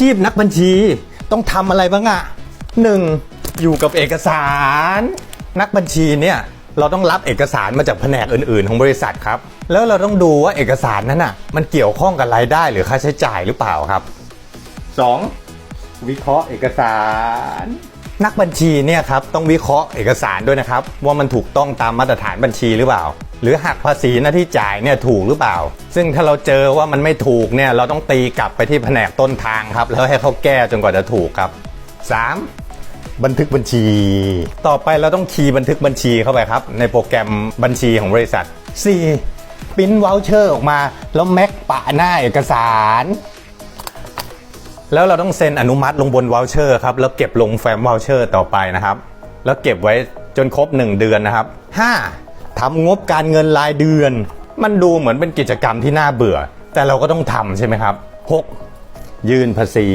ชีพนักบัญชีต้องทำอะไรบ้างอะหนึ่งอยู่กับเอกสาร นักบัญชีเนี่ยเราต้องรับเอกสารมาจากแผนกอื่น ๆ ของบริษัทครับ แล้วเราต้องดูว่าเอกสารนั้นน่ะ มันเกี่ยวข้องกับรายได้หรือค่าใช้จ่ายหรือเปล่าครับ 2. วิเคราะห์เอกสาร นักบัญชีเนี่ยครับต้องวิเคราะห์เอกสารด้วยนะครับ ว่ามันถูกต้องตามมาตรฐานบัญชีหรือเปล่า หรือหักภาษีหน้าที่จ่ายเนี่ยถูกหรือเปล่า ซึ่งถ้าเราเจอว่ามันไม่ถูกเนี่ยเราต้องตีกลับไปที่แผนกต้นทางครับ แล้วให้เขาแก้จนกว่าจะถูกครับ 3. บันทึกบัญชี ต่อไปเราต้องคีย์บันทึกบัญชีเข้าไปครับ ในโปรแกรมบัญชีของบริษัท 4. ปริ้นวอลเชอร์ออกมาแล้วแม็กปะหน้าเอกสาร แล้วเราต้องเซ็นอนุมัติลงบนวอลเชอร์ครับแล้วเก็บลงแฟ้มวอลเชอร์ต่อไปนะครับ แล้วเก็บไว้จนครบ 1 เดือนนะครับ 5. ทำงบการเงินรายเดือน มันดูเหมือนเป็นกิจกรรมที่น่าเบื่อ แต่เราก็ต้องทำใช่ไหมครับ 6. ยื่นภาษี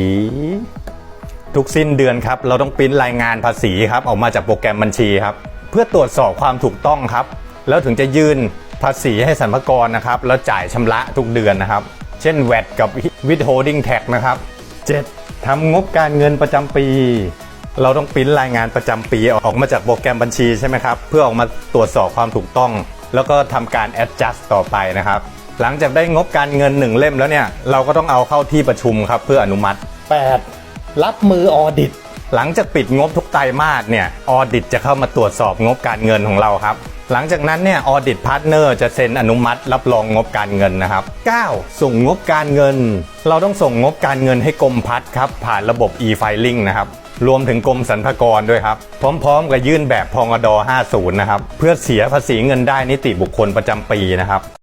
ทุกสิ้นเดือนครับ เราต้องปริ้นรายงานภาษีครับ ออกมาจากโปรแกรมบัญชีครับ เพื่อตรวจสอบความถูกต้องครับ แล้วถึงจะยื่นภาษีให้สรรพากรนะครับ แล้วจ่ายชำระทุกเดือนนะครับ เช่น VAT กับ withholding tax นะครับ 7. ทำงบการเงินประจำปี เราต้องปริ้นรายงานประจำปีออกมาจากโปรแกรมบัญชีใช่ไหมครับ เพื่อออกมาตรวจสอบความถูกต้อง แล้วก็ทำการ adjust ต่อไปนะครับ หลังจากได้งบการเงินหนึ่งเล่มแล้วเนี่ย เราก็ต้องเอาเข้าที่ประชุมครับเพื่ออนุมัติ 8. รับมือออดิต หลังจากปิดงบทุกไตรมาสเนี่ย ออดิตจะเข้ามาตรวจสอบงบการเงินของเราครับหลังจากนั้นเนี่ยออดิตพาร์ทเนอร์จะเซ็นอนุมัติรับรองงบการเงินนะครับ 9. ส่งงบการเงิน เราต้องส่งงบการเงินให้กรมพัฒน์ครับ ผ่านระบบ e-filing นะครับรวมถึงกรมสรรพากรด้วยครับ พร้อมๆ กับยื่นแบบพงด50 นะครับ เพื่อเสียภาษีเงินได้นิติบุคคลประจำปีนะครับ